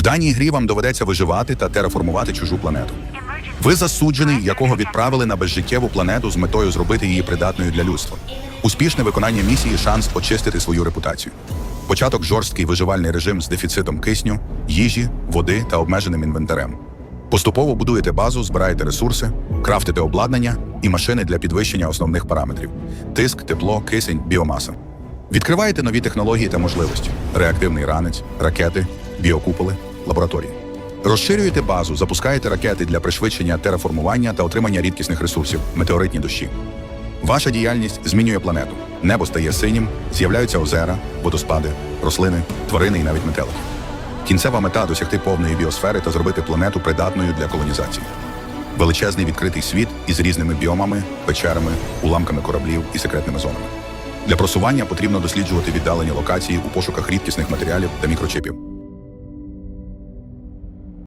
В даній грі вам доведеться виживати та тераформувати чужу планету. Ви засуджений, якого відправили на безжиттєву планету з метою зробити її придатною для людства. Успішне виконання місії шанс очистити свою репутацію. Початок жорсткий виживальний режим з дефіцитом кисню, їжі, води та обмеженим інвентарем. Поступово будуєте базу, збираєте ресурси, крафтите обладнання і машини для підвищення основних параметрів: тиск, тепло, кисень, біомаса. Відкриваєте нові технології та можливості: реактивний ранець, ракети, біокуполи, лабораторії. Розширюєте базу, запускаєте ракети для пришвидшення тераформування та отримання рідкісних ресурсів, метеоритні дощі. Ваша діяльність змінює планету. Небо стає синім, з'являються озера, водоспади, рослини, тварини і навіть метелики. Кінцева мета досягти повної біосфери та зробити планету придатною для колонізації. Величезний відкритий світ із різними біомами, печерами, уламками кораблів і секретними зонами. Для просування потрібно досліджувати віддалені локації у пошуках рідкісних матеріалів та мікрочипів.